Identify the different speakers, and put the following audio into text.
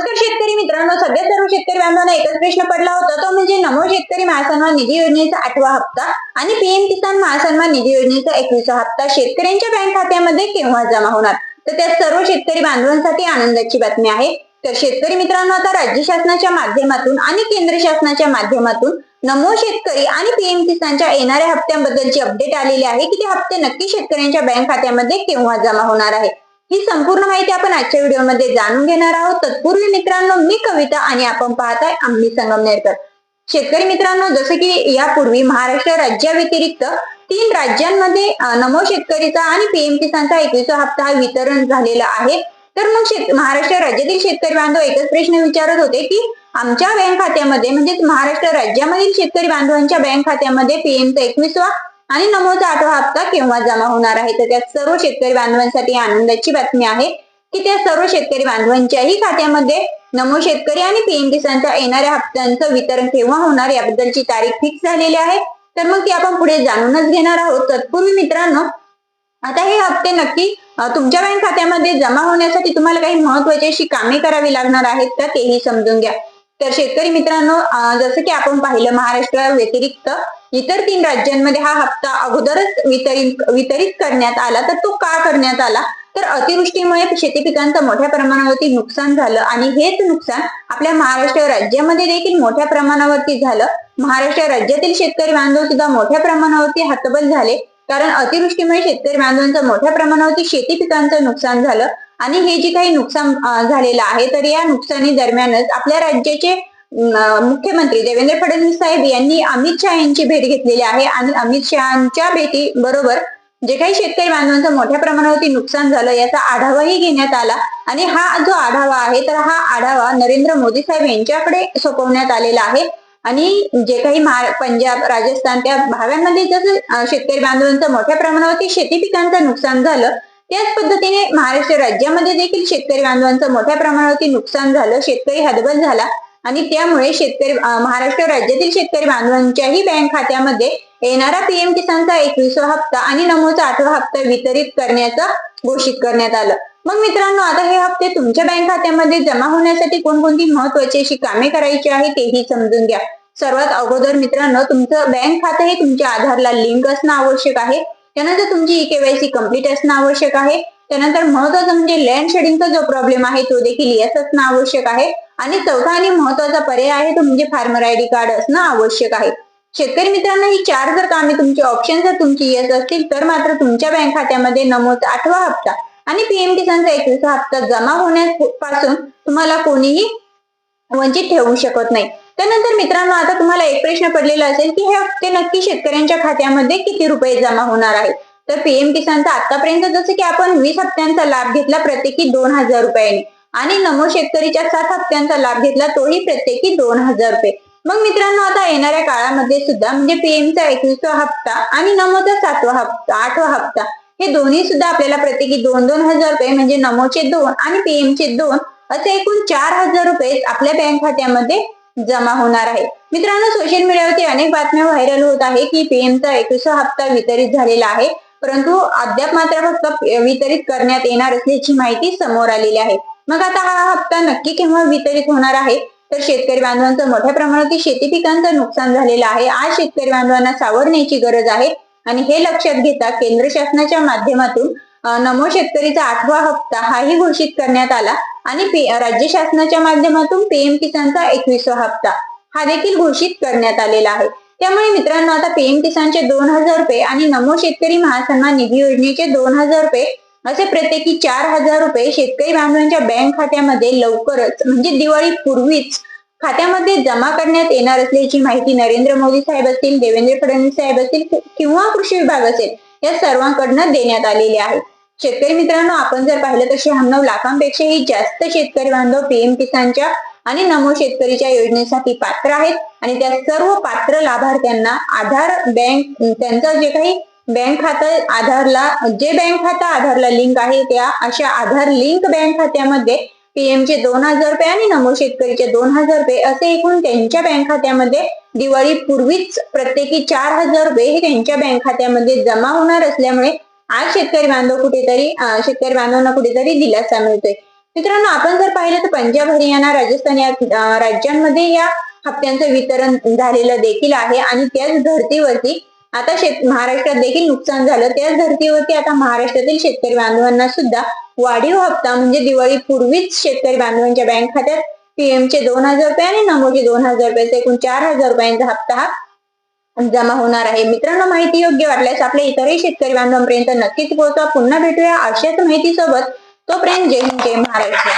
Speaker 1: नमस्कार शेतकरी मित्रांनो सध्या सर्व शेतकरी बांधवांना एकच प्रश्न पडला होता. तो म्हणजे नमो शेतकरी महासन्मान निधी योजनेचा आठवा हप्ता आणि पीएम किसान महासन्मान निधी योजनेचा एकविसा हप्ता शेतकऱ्यांच्या बँक खात्यामध्ये केव्हा जमा होणार? तर त्या सर्व शेतकरी बांधवांसाठी आनंदाची बातमी आहे. तर शेतकरी मित्रांनो आता राज्य शासनाच्या माध्यमातून आणि केंद्र शासनाच्या माध्यमातून नमो शेतकरी आणि पीएम किसानच्या येणाऱ्या हप्त्यांबद्दलची अपडेट आलेली आहे की ते हप्ते नक्की शेतकऱ्यांच्या बँक खात्यामध्ये केव्हा जमा होणार आहे? ही संपूर्ण माहिती आपण आजच्या व्हिडिओमध्ये जाणून घेणार आहोत. तत्पूर्वी मित्रांनो मी कविता आणि आपण पाहताय आम्ही संगमनेरकर शेतकरी मित्रांनो जसं की यापूर्वी महाराष्ट्र राज्याव्यतिरिक्त तीन राज्यांमध्ये नमो शेतकरीचा आणि पीएम किसानचा एकविसा हप्ता हा वितरण झालेला आहे. तर मग शेत महाराष्ट्र राज्यातील शेतकरी बांधव एकच प्रश्न विचारत होते की आमच्या बँक खात्यामध्ये म्हणजेच महाराष्ट्र राज्यामधील शेतकरी बांधवांच्या बँक खात्यामध्ये पीएमचा एकवीसवा आणि नमोचा आठवा हप्ता केव्हा जमा होणार आहे? तर त्या सर्व शेतकरी बांधवांसाठी आनंदाची बातमी आहे की त्या सर्व शेतकरी बांधवांच्याही खात्यामध्ये नमो शेतकरी आणि पीएम किसानच्या येणाऱ्या हप्त्यांचं वितरण केव्हा होणार याबद्दलची तारीख फिक्स झालेली आहे. तर मग ती आपण पुढे जाणूनच घेणार आहोत. तत्पूर्वी मित्रांनो आता हे हप्ते नक्की तुमच्या बँक खात्यामध्ये जमा होण्यासाठी तुम्हाला काही महत्वाची अशी कामे करावी लागणार आहेत का? तेही समजून घ्या. तर शेतकरी मित्रांनो जसं की आपण पाहिलं महाराष्ट्रा व्यतिरिक्त इतर तीन राज्यांमध्ये हा हप्ता अगोदरच वितरित वितरित करण्यात आला तर तो का करण्यात आला? तर अतिवृष्टीमुळे शेती पिकांचं मोठ्या प्रमाणावरती नुकसान झालं आणि हेच नुकसान आपल्या महाराष्ट्र राज्यामध्ये देखील मोठ्या प्रमाणावरती झालं. महाराष्ट्र राज्यातील शेतकरी बांधव सुद्धा मोठ्या प्रमाणावरती हतबल झाले कारण अतिवृष्टीमुळे शेतकरी बांधवांचं मोठ्या प्रमाणावरती शेती पिकांचं नुकसान झालं. आणि हे जे काही नुकसान झालेलं आहे तर या नुकसानी दरम्यानच आपल्या राज्याचे मुख्यमंत्री देवेंद्र फडणवीस साहेब यांनी अमित शहा यांची भेट घेतलेली आहे. आणि अमित शहाच्या भेटी बरोबर जे काही शेतकरी बांधवांचं मोठ्या प्रमाणावरती नुकसान झालं याचा आढावाही घेण्यात आला. आणि हा जो आढावा आहे तर हा आढावा नरेंद्र मोदी साहेब यांच्याकडे सोपवण्यात आलेला आहे. आणि जे काही पंजाब राजस्थान त्या भागांमध्ये जसं शेतकरी बांधवांचं मोठ्या प्रमाणावरती शेती पिकांचं नुकसान झालं त्याच पद्धतीने महाराष्ट्र राज्यामध्ये देखील शेतकरी बांधवांचं मोठ्या प्रमाणावरती नुकसान झालं शेतकरी हतबल झाला. आणि त्यामुळे शेतकरी महाराष्ट्र राज्यातील शेतकरी बांधवांच्याही बँक खात्यामध्ये येणारा पीएम किसानचा एकविसवा हप्ता आणि नमोचा आठवा हप्ता वितरित करण्याचं घोषित करण्यात आलं. मग मित्रांनो आता हे हप्ते तुमच्या बँक खात्यामध्ये जमा होण्यासाठी कोणकोणती महत्वाची अशी कामे करायची आहे तेही समजून घ्या. सर्वात अगोदर मित्रांनो तुमचं बँक खातं हे तुमच्या आधारला लिंक असणं आवश्यक आहे. त्यानंतर तुमची ई केवायसी कंप्लीट असणं आवश्यक आहे. त्यानंतर महत्वाचं म्हणजे लँड शेडिंगचा जो प्रॉब्लेम आहे तो देखील येस असणं आवश्यक आहे. आणि चौथा आणि महत्त्वाचा पर्याय आहे तो म्हणजे फार्मर आय डी कार्ड असणं आवश्यक आहे. शेतकरी मित्रांनो ही चार जर कामे तुमची ऑप्शन जर तुमची येत असतील तर मात्र तुमच्या बँक खात्यामध्ये नमूद आठवा हप्ता आणि पीएम किसानचा एकविसा हप्ता जमा होण्यापासून तुम्हाला कोणीही वंचित ठेवू शकत नाही. त्यानंतर मित्रांनो आता तुम्हाला एक प्रश्न पडलेला असेल की हे हप्ते नक्की शेतकऱ्यांच्या खात्यामध्ये किती रुपये जमा होणार आहेत? तर पीएम किसानचा आतापर्यंत जसं की आपण वीस हप्त्यांचा लाभ घेतला प्रत्येकी दोन हजार रुपयाने. आणि नमो शेतकरीच्या सात हप्त्यांचा लाभ घेतला तोही प्रत्येकी दोन हजार रुपये. मग मित्रांनो आता येणाऱ्या काळामध्ये सुद्धा म्हणजे पीएमचा एकवीसवा हप्ता आणि नमोचा सातवा हप्ता आठवा हप्ता हे दोन्ही सुद्धा आपल्याला प्रत्येकी दोन दोन हजार रुपये म्हणजे नमोचे दोन आणि पीएमचे दोन असे एकूण चार हजार रुपये आपल्या बँक खात्यामध्ये जमा होणार आहे. मित्रांनो सोशल मीडियावरती अनेक बातम्या व्हायरल होत आहे की पीएमचा एकवीसवा हप्ता वितरित झालेला आहे. परंतु अद्याप मात्र फक्त वितरित करण्यात येणार असल्याची माहिती समोर आलेली आहे. मग आता हा हप्ता नक्की केव्हा वितरित होणार आहे? तर शेतकरी बांधवांचं मोठ्या प्रमाणात शेती पिकांचं नुकसान झालेलं आहे. आज शेतकरी बांधवांना सावरण्याची गरज आहे. आणि हे लक्षात घेता केंद्र शासनाच्या माध्यमातून नमो शेतकरीचा आठवा हप्ता हाही घोषित करण्यात आला. आणि राज्य शासनाच्या माध्यमातून पीएम किसानचा एकविसवा हप्ता हा देखील घोषित करण्यात आलेला आहे. त्यामुळे मित्रांनो आता पीएम किसानचे दोन हजार रुपये आणि नमो शेतकरी महासन्मान निधी योजनेचे दोन हजार रुपये असे प्रत्येकी चार हजार रुपये शेतकरी बांधवांच्या बँक खात्यामध्ये लवकरच म्हणजे दिवाळी पूर्वीच खात्यामध्ये जमा करण्यात येणार असल्याची माहिती नरेंद्र मोदी साहेब असतील देवेंद्र फडणवीस साहेब असतील किंवा कृषी विभाग असेल या सर्वांकडनं देण्यात आलेली आहे. शेतकरी मित्रांनो आपण जर पाहिलं तर शहाण्णव लाखांपेक्षाही जास्त शेतकरी बांधव पीएम किसानच्या आणि नमो शेतकरीच्या योजनेसाठी पात्र आहेत. आणि त्या सर्व पात्र लाभार्थ्यांना आधार बँक त्यांचं जे काही बँक खातं आधारला जे बँक खातं आधारला लिंक आहे त्या अशा आधार लिंक बँक खात्यामध्ये पीएम चे दोन हजार रुपये आणि नमो शेतकरीचे दोन हजार रुपये असे एकूण त्यांच्या बँक खात्यामध्ये दिवाळी पूर्वीच प्रत्येकी चार हजार रुपये हे त्यांच्या बँक खात्यामध्ये जमा होणार असल्यामुळे आज शेतकरी बांधव कुठेतरी शेतकरी बांधवांना कुठेतरी दिलासा मिळतोय. मित्रांनो आपण जर पाहिलं तर पंजाब हरियाणा राजस्थान या राज्यांमध्ये या हप्त्यांचं वितरण झालेलं देखील आहे आणि त्याच धर्तीवरती आता शेत महाराष्ट्रात देखील नुकसान झालं. त्याच धर्तीवरती आता महाराष्ट्रातील शेतकरी बांधवांना सुद्धा वाढीव हप्ता म्हणजे दिवाळी पूर्वीच शेतकरी बांधवांच्या बँक खात्यात पीएमचे दोन हजार रुपये आणि नमोचे दोन हजार रुपयाचा एकूण चार हजार रुपयांचा हप्ता हा जमा होणार आहे. मित्रांनो माहिती योग्य वाटल्यास आपल्या इतरही शेतकरी बांधवांपर्यंत नक्कीच पोहोचवा. पुन्हा भेटूया अशाच माहितीसोबत. તો ફ્રેન્ડ જય હિન્દ જય છે.